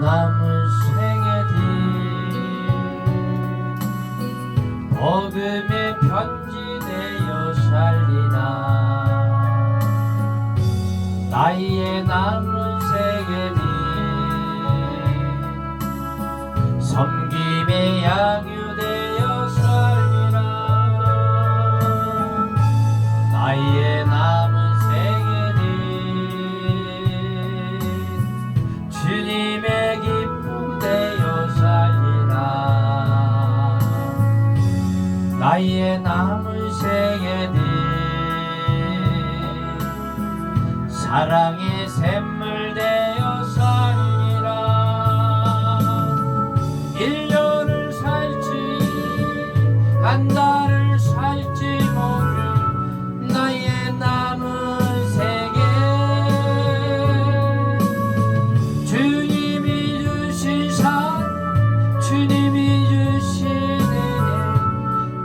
남은 생애들. 어금의 편지 내어 살리나 나이에 남은 생애들. 섬김의 양육 나의 남은 세계니 사랑의 샘물 되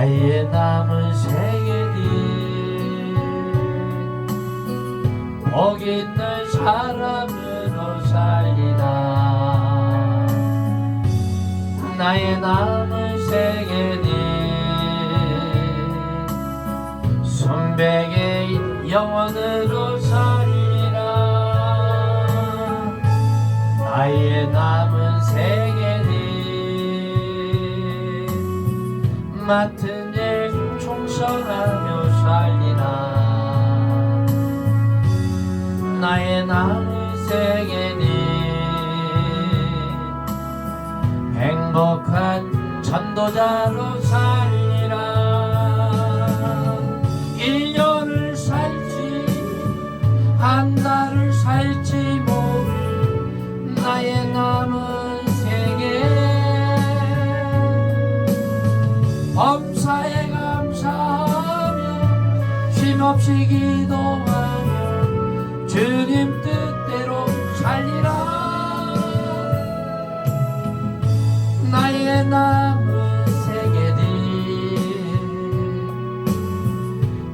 나의 남은 세계니 복 있는 사람으로 살리라 나의 남은 세계니 순백의 영원으로 살리라. 나의 남은 맡은 일 충성하며 살리라 나의 남은 세계니 행복한 전도자로 살리라. 일년을 살지 한 달을 살지 모를 나의 남은 세계. 범 없이 기도하며 주님 뜻대로 살리라. 나의 남은 세계니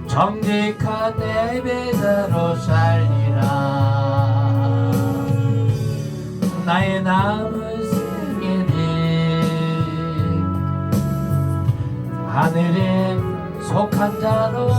정직한 예배자로 살리라. 나의 남은 세계니 하늘에 속한 자로